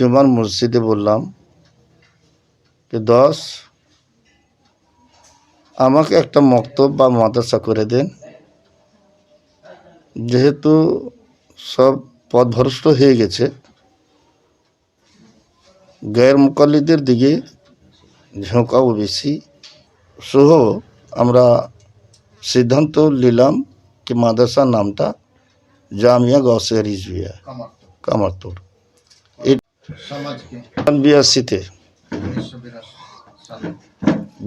জুমার মসজিদে বললাম যে দশ আমাকে একটা মক্তব বা মাদ্রাসা করে দেন। যেহেতু সব পথভ্রষ্ট হয়ে গেছে গ্যার মুকাল্লিদের দিকে ঝোঁকাও বেশি। সহ আমরা সিদ্ধান্ত নিলাম কি মাদ্রাসার নামটা জামিয়া গসে রিজবিয়া কামারতোড় সমাজকে বিরাশিতে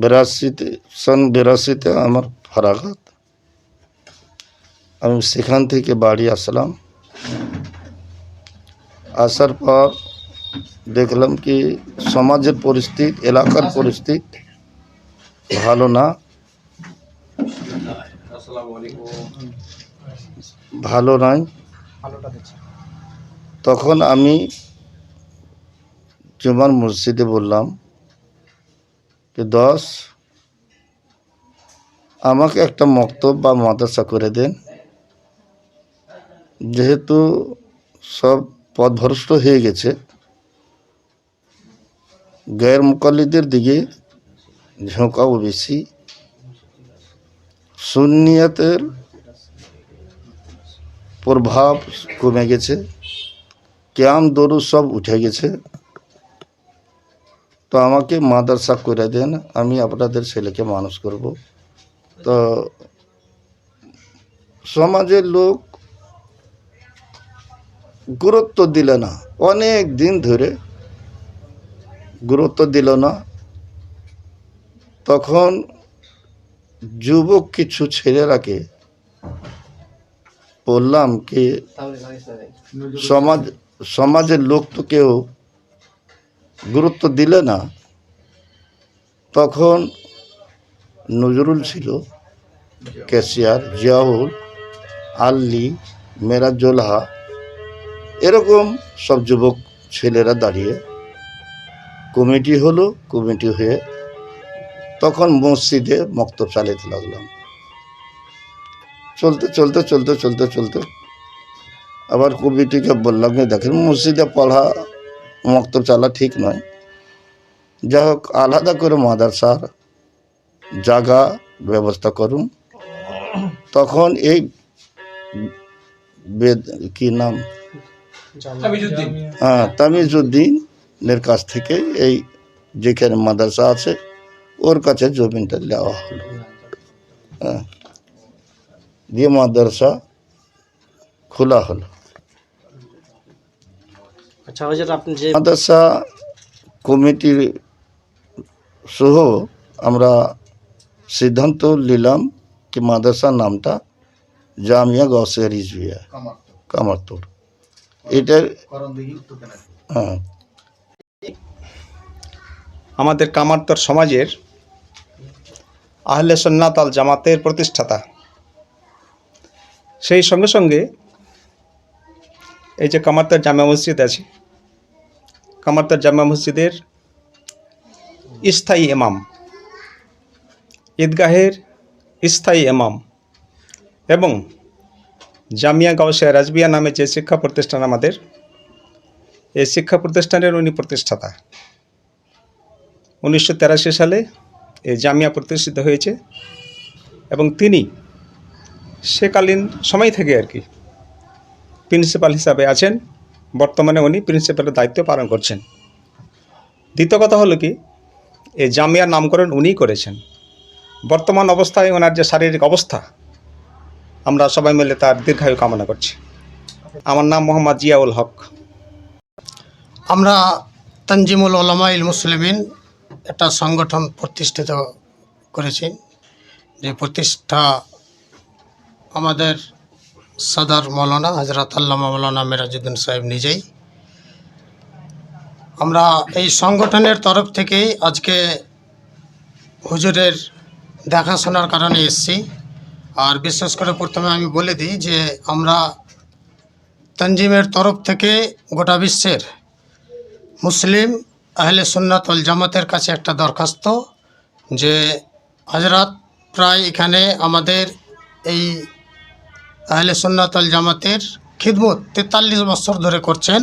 বিরাশিতে সন বিরাশিতে আমার ফারাগাত। আমি সেখান থেকে বাড়ি আসলাম। আসার পর দেখলাম কি সমাজের পরিস্থিতি এলাকার পরিস্থিতি ভালো না। ভালো নয় তখন আমি জুমার মসজিদে বললাম যে দশ আমাকে একটা মক্তব বা মাদ্রাসা করে দেন। যেহেতু সব পথভ্রষ্ট হয়ে গেছে গ্যার মুকাল্লিদের দিকে ঝোঁকাও বেশি। সুন্নিয়াতের প্রভাব কমে গেছে। ক্যাম দরু সব উঠে গেছে। তো আমাকে মাদ্রাসা করে দেন, আমি আপনাদের ছেলেকে মানুষ করব। তো সমাজের লোক গুরুত্ব দিলে না। অনেক দিন ধরে গুরুত্ব দিল না। তখন যুবক কিছু ছেলেরাকে বললাম কি, সমাজ, সমাজের লোক তো কেউ গুরুত্ব দিলে না, তখন নজরুল ছিল ক্যাশিয়ার জিয়াউল, আল্লি মেরাজোলহা এরকম সব যুবক ছেলেরা দাঁড়িয়ে কমিটি হলো, কমিটি হয়ে তখন মসজিদে মক্তব চালাতে লাগলাম। চলতে চলতে চলতে চলতে চলতে আবার কমিটিকে বললাম দেখেন মসজিদে পড়া মক্তব চালা ঠিক নয়। যা হোক আলাদা করে মাদ্রাসার জায়গা ব্যবস্থা করুন। তখন এই বেদ কি নাম? হ্যাঁ তামিজুদ্দিনের কাছ থেকে এই যেখানে মাদ্রাসা আছে ওর কাছে জমিনটা নেওয়া হলো। হ্যাঁ দিয়ে মাদ্রাসা খোলা হলো। আচ্ছা হজরত আপনি যে মাদ্রাসা কমিটির সহ আমরা সিদ্ধান্ত নিলাম কি মাদ্রাসার নামটা জামিয়া গসে রিজবিয়া কামার কামারতোড় এটার হ্যাঁ। আমাদের কামারতর সমাজের আহলে সন্ন্যাত আল জামাতের প্রতিষ্ঠাতা। সেই সঙ্গে সঙ্গে এই যে কামারতর জামা মসজিদ আছে কামারতর জামা মসজিদের স্থায়ী এমাম ঈদগাহের স্থায়ী এমাম এবং জামিয়া গাউসিয়া রাজবিয়া নামে যে শিক্ষা প্রতিষ্ঠান আমাদের, এই শিক্ষা প্রতিষ্ঠানের উনি প্রতিষ্ঠাতা। উনিশশো সালে এই জামিয়া প্রতিষ্ঠিত হয়েছে এবং তিনি সেকালীন সময় থেকে আর কি প্রিন্সিপাল হিসাবে আছেন। বর্তমানে উনি প্রিন্সিপালের দায়িত্ব পালন করছেন। দ্বিতীয় কথা হলো কি, এই জামিয়ার নামকরণ উনিই করেছেন। বর্তমান অবস্থায় ওনার যে শারীরিক অবস্থা, আমরা সবাই মিলে তার দীর্ঘায়ু কামনা করছি। আমার নাম মোহাম্মদ জিয়াউল হক। আমরা তানজিমুল ওলামাইল মুসলিমিন একটা সংগঠন প্রতিষ্ঠিত করেছি। যে প্রতিষ্ঠা আমাদের সদর মৌলানা হজরত আল্লামা মৌলানা মিরাজুদ্দিন সাহেব নিজেই। আমরা এই সংগঠনের তরফ থেকেই আজকে হুজুরের দেখাশোনার কারণে এসছি। আর বিশেষ করে প্রথমে আমি বলে দিই যে আমরা তানজিমের তরফ থেকে গোটা বিশ্বের মুসলিম আহলে সুন্নাত ওয়াল জামাতের কাছে একটা দরখাস্ত যে হজরত প্রায় এখানে আমাদের এই আহলে সুন্নাত জামাতের খিদমত তেতাল্লিশ বছর ধরে করছেন।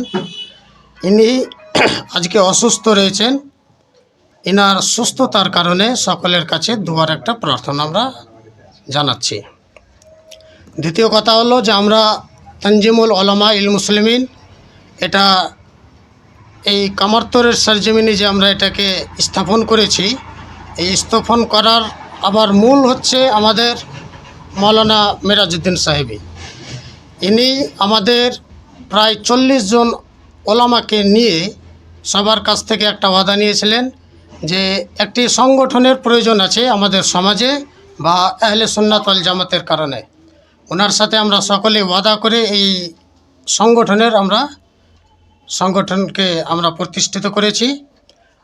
ইনি আজকে অসুস্থ রয়েছেন। এনার সুস্থতার কারণে সকলের কাছে দুয়ার একটা প্রার্থনা আমরা জানাচ্ছি। দ্বিতীয় কথা হলো যে আমরা তঞ্জিমুল ওলামা ইল মুসলিমিন, এটা এই কামারতরের সার্জমিনি যে আমরা এটাকে স্থাপন করেছি, এই স্থাপন করার আবার মূল হচ্ছে আমাদের মৌলানা মিরাজউদ্দিন সাহেবী। ইনি আমাদের প্রায় চল্লিশ জন ওলামাকে নিয়ে সবার কাছ থেকে একটা ওয়াদা নিয়েছিলেন যে একটি সংগঠনের প্রয়োজন আছে আমাদের সমাজে বা আহলে সুন্নাত ওয়াল জামাতের কারণে। ওনার সাথে আমরা সকলে ওয়াদা করে এই সংগঠনের আমরা সংগঠনকে আমরা প্রতিষ্ঠিত করেছি।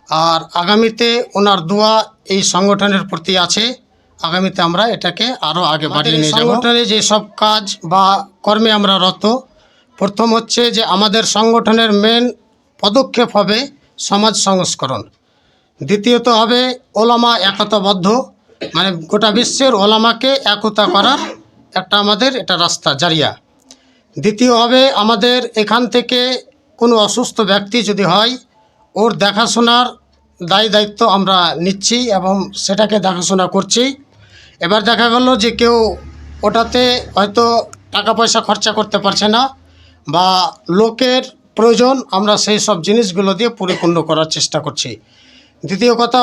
আর আগামীতে ওনার দোয়া এই সংগঠনের প্রতি আছে। আগামীতে আমরা এটাকে আরও আগে বাড়িয়ে নিয়ে যাব। সংগঠনে যে সব কাজ বা কর্মে আমরা রত প্রথম হচ্ছে যে আমাদের সংগঠনের মেন পদক্ষেপ হবে সমাজ সংস্করণ। দ্বিতীয়ত হবে ওলামা একতাবদ্ধ মানে গোটা বিশ্বের ওলামাকে একতা করার একটা আমাদের এটা রাস্তা জারিয়া। দ্বিতীয় হবে আমাদের এখান থেকে কোনো অসুস্থ ব্যক্তি যদি হয় ওর দেখাশোনার দায় দায়িত্ব আমরা নিচ্ছি এবং সেটাকে দেখাশোনা করছি। এবার দেখা গেল যে কেউ ওটাতে হয়তো টাকা পয়সা খরচা করতে পারছে না বা লোকের প্রয়োজন, আমরা সেই সব জিনিসগুলো দিয়ে পরিপূর্ণ করার চেষ্টা করছি। দ্বিতীয় কথা